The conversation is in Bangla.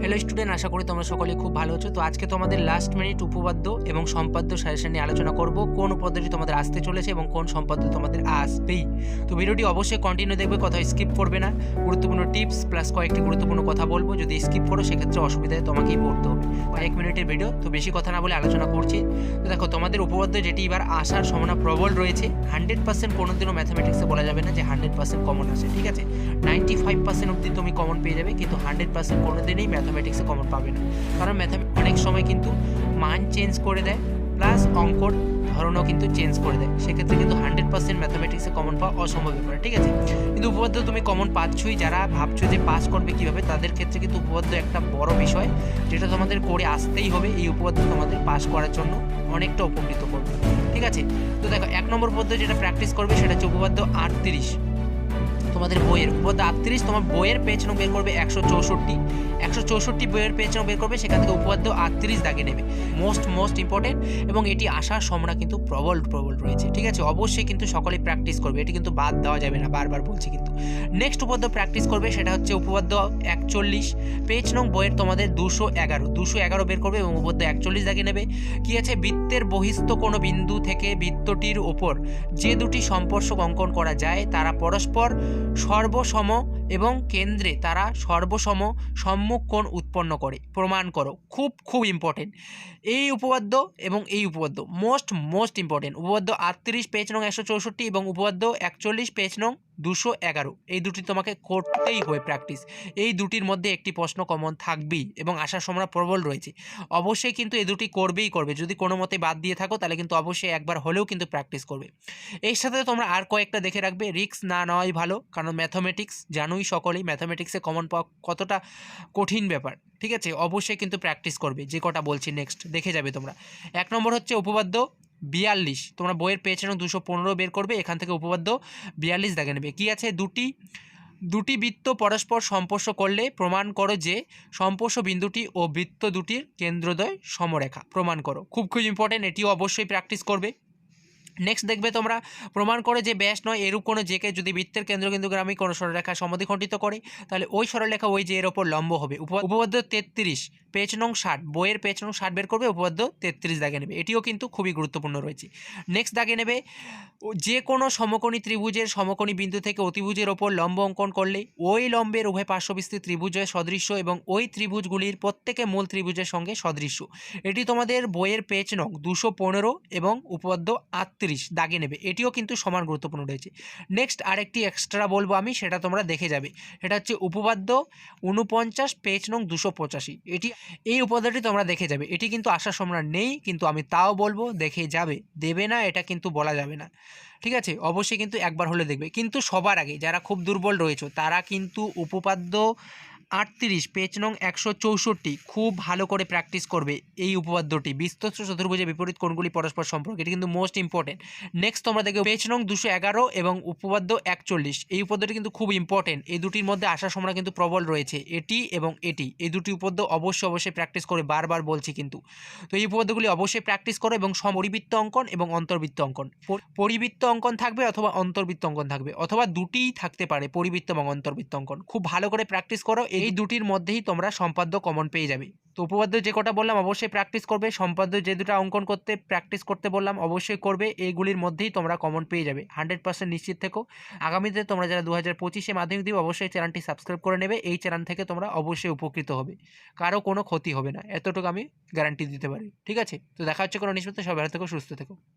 হ্যালো স্টুডেন্ট আশা করি তোমরা সকলে খুব ভালো আছো। তো আজকে তোমাদের লাস্ট মিনিট উপপাদ্য এবং সম্পাদ্য সাজেশন নিয়ে আলোচনা করব। কোন উপপাদ্যটি তোমাদের আসতে চলেছে এবং কোন সম্পাদ্য তোমাদের আসবেই। তো ভিডিওটি অবশ্যই কন্টিনিউ দেখবে, কোথাও স্কিপ করবে না। গুরুত্বপূর্ণ টিপস প্লাস কয়েকটি গুরুত্বপূর্ণ কথা বলব। যদি স্কিপ করো, সেক্ষেত্রে অসুবিধায় তোমাকেই পড়তে হবে। কয়েক মিনিটের ভিডিও তো বেশি কথা না বলে আলোচনা করছি। তো দেখো, তোমাদের উপপাদ্য যেটি এবার আসার সম্ভাবনা প্রবল রয়েছে হান্ড্রেড পার্সেন্ট কোনোদিনও ম্যাথামেটিক্সে বলা যাবে না যে হান্ড্রেড পার্সেন্ট কমন আসে ঠিক আছে? নাইনটি ফাইভ পার্সেন্ট অব্দি তুমি কমন পেয়ে যাবে, কিন্তু হান্ড্রেড পার্সেন্ট কোনো দিনই ম্যাথামেটিক্সে কমন পাবে না। কারণ ম্যাথামে অনেক সময় কিন্তু মান চেঞ্জ করে দেয় প্লাস অঙ্কর ধরনও কিন্তু চেঞ্জ করে দেয়। সেক্ষেত্রে কিন্তু হান্ড্রেড পার্সেন্ট ম্যাথামেটিক্সে কমন পাওয়া অসম্ভব ব্যাপার, ঠিক আছে? কিন্তু উপপাদ্য তুমি কমন পাচ্ছই, যারা ভাবছ যে পাস করবে কীভাবে, তাদের ক্ষেত্রে কিন্তু উপপাদ্য একটা বড় বিষয়, যেটা তোমাদের করে আসতেই হবে এই উপপাদ্য তোমাদের পাস করার জন্য, অনেকটা উপকৃত করবে। ঠিক আছে? তো দেখো, এক নম্বর পদ্ধতি যেটা প্র্যাকটিস করবে, সেটা হচ্ছে উপপাদ্য আটত্রিশ। তোমাদের বইয়ের উপপাদ্য আটত্রিশ তোমার বইয়ের পেজ নং বের করবে একশো চৌষট্টি। একশো চৌষট্টি বইয়ের পেজ নং বের করবে, সেখান থেকে উপপাদ্য আটত্রিশ দাগে নেবে। মোস্ট মোস্ট ইম্পর্টেন্ট এবং এটি আসার সম্ভাবনা কিন্তু প্রবল প্রবল রয়েছে, ঠিক আছে? অবশ্যই কিন্তু সকলেই প্র্যাকটিস করবে, এটি কিন্তু বাদ দেওয়া যাবে না, বারবার বলছি কিন্তু। নেক্সট উপপাদ্য প্র্যাকটিস করবে, সেটা হচ্ছে উপপাদ্য একচল্লিশ। পেজ নং বইয়ের তোমাদের দুশো এগারো। দুশো এগারো বের করবে এবং উপপাদ্য একচল্লিশ দাগে নেবে। কি আছে? বৃত্তের বহিস্থ কোনো বিন্দু থেকে বৃত্তটির ওপর যে দুটি সম্পর্ক অঙ্কন করা যায়, তারা পরস্পর সর্বসম এবং কেন্দ্রে তারা সর্বসম সম্মুখ কোণ উৎপন্ন করে। প্রমাণ করো, খুব খুব ইম্পর্টেন্ট এই উপপাদ্য এবং এই উপপাদ্য মোস্ট মোস্ট ইম্পর্টেন্ট উপপাদ্য আটত্রিশ পেজ নং একশো চৌষট্টি এবং উপপাদ্য একচল্লিশ পেজ নং দুশো এগারো। এই দুটি তোমাকে করতেই হয় প্র্যাকটিস এই দুটির মধ্যে একটি প্রশ্ন কমন থাকবেই এবং আসার সম্ভাবনা প্রবল রয়েছে। অবশ্যই কিন্তু এই দুটি করবেই করবে। যদি কোনো মতে বাদ দিয়ে থাকো, তাহলে কিন্তু অবশ্যই একবার হলেও কিন্তু প্র্যাকটিস করবে। এর সাথে তোমরা আর কয়েকটা দেখে রাখবে রিক্স না নেওয়াই ভালো, কারণ ম্যাথামেটিক্স জানোই সকলেই ম্যাথামেটিক্সে কমন পাওয়া কতটা কঠিন ব্যাপার, ঠিক আছে? অবশ্যই কিন্তু প্র্যাকটিস করবে, যে কটা বলছি নেক্সট দেখে যাবে তোমরা। এক নম্বর হচ্ছে উপপাদ্য বিয়াল্লিশ। তোমরা বইয়ের পেজ এবং দুশো পনেরো বের করবে, এখান থেকে উপপাদ্য বিয়াল্লিশ দেখে নেবে। কী আছে? দুটি দুটি বৃত্ত পরস্পর সম্পর্শ করলে প্রমাণ করো যে সম্পর্শ বিন্দুটি ও বৃত্ত দুটির কেন্দ্রদ্বয় সমরেখা। প্রমাণ করো। খুব খুব ইম্পর্টেন্ট এটিও অবশ্যই প্র্যাকটিস করবে। নেক্সট দেখবে তোমরা প্রমাণ করে যে ব্যাস নয়, এরূপ কোনো জেকে যদি বৃত্তের কেন্দ্র কিন্তু গ্রামে কোনো সরলরেখা সমদ্বিখণ্ডিত করে, তাহলে ওই সরলরেখা ওই যে এর ওপর লম্ব হবে। উপ- উপপাদ্য তেত্রিশ পেজ নং ষাট, বইয়ের পেজ নং ষাট বের করবে, উপপাদ্য তেত্রিশ দাগে নেবে। এটিও কিন্তু খুবই গুরুত্বপূর্ণ রয়েছে। নেক্সট দাগে নেবে যে কোনো সমকোণী ত্রিভুজের সমকোণী বিন্দু থেকে অতিভুজের ওপর লম্ব অঙ্কন করলে, ওই লম্বের উভয় পার্শ্ববিস্তৃত ত্রিভুজের সদৃশ্য এবং ওই ত্রিভুজগুলির প্রত্যেকে মূল ত্রিভুজের সঙ্গে সদৃশ্য। এটি তোমাদের বইয়ের পেজ নং দুশো পনেরো এবং উপপাদ্য আটত্রিশ দাগে নেবে। এটিও কিন্তু সমান গুরুত্বপূর্ণ রয়েছে। নেক্সট আরেকটি এক্সট্রা বলব আমি, সেটা তোমরা দেখে যাবে। এটা হচ্ছে উপপাদ্য উনপঞ্চাশ পেজ নং দুশো পঁচাশি। এটি, এই উপপাদ্যটি তোমরা দেখে যাবে। এটি কিন্তু আসার সম্ভাবনা নেই, কিন্তু আমি তাও বলব, দেখে যাবে। দেবে না, এটা কিন্তু বলা যাবে না। ঠিক আছে? অবশ্যই কিন্তু একবার হলে দেখবে। কিন্তু সবার আগে, যারা খুব দুর্বল রয়েছে, তারা কিন্তু উপপাদ্য আটত্রিশ, পেজ নং একশো চৌষট্টি। খুব ভালো করে প্র্যাকটিস করবে এই উপপাদ্যটি বিস্তস্ত চতুর্ভুজের বিপরীত কোণগুলি পরস্পর সম্পর্কে। এটি কিন্তু মোস্ট ইম্পর্টেন্ট নেক্সট তোমরা দেখবে পেজ নং দুশো এগারো এবং উপপাদ্য একচল্লিশ। এই উপপাদ্যটি কিন্তু খুব ইম্পর্টেন্ট এই দুটির মধ্যে আসার সম্ভাবনা কিন্তু প্রবল রয়েছে। এটি এবং এটি। এই দুটি উপপাদ্য অবশ্যই অবশ্যই প্র্যাকটিস করে বারবার বলছি কিন্তু। তো এই উপপাদ্যগুলি অবশ্যই প্র্যাকটিস করো এবং সমরিবৃত্ত অঙ্কন এবং অন্তর্বৃত্ত অঙ্কন। পরিবৃত্ত অঙ্কন থাকবে অথবা অন্তর্বৃত্ত অঙ্কন থাকবে। অথবা দুটিই থাকতে পারে পরিবৃত্ত এবং অন্তর্বৃত্ত অঙ্কন। খুব ভালো করে প্র্যাকটিস করো এই দুটির মধ্যেই তোমরা সম্পাদ্য কমন পেয়ে যাবে। তো উপপাদ্য যে কটা বললাম অবশ্যই প্র্যাকটিস করবে। সম্পাদ্য যে দুটো অঙ্কন করতে প্র্যাকটিস করতে বললাম অবশ্যই করবে। এইগুলির মধ্যেই তোমরা কমন পেয়ে যাবে। হান্ড্রেড পার্সেন্ট নিশ্চিত থেকো। আগামীতে তোমরা যারা দু হাজার পঁচিশে মাধ্যমিক দিবে অবশ্যই চ্যানেলটি সাবস্ক্রাইব করে নেবে। এই চ্যানেল থেকে তোমরা অবশ্যই উপকৃত হবে। কারও কোনো ক্ষতি হবে না। এতটুকু আমি গ্যারান্টি দিতে পারি। ঠিক আছে? তো দেখা হচ্ছে কোনো নিষ্পত্তি। সবাই থেকো সুস্থ থেকো।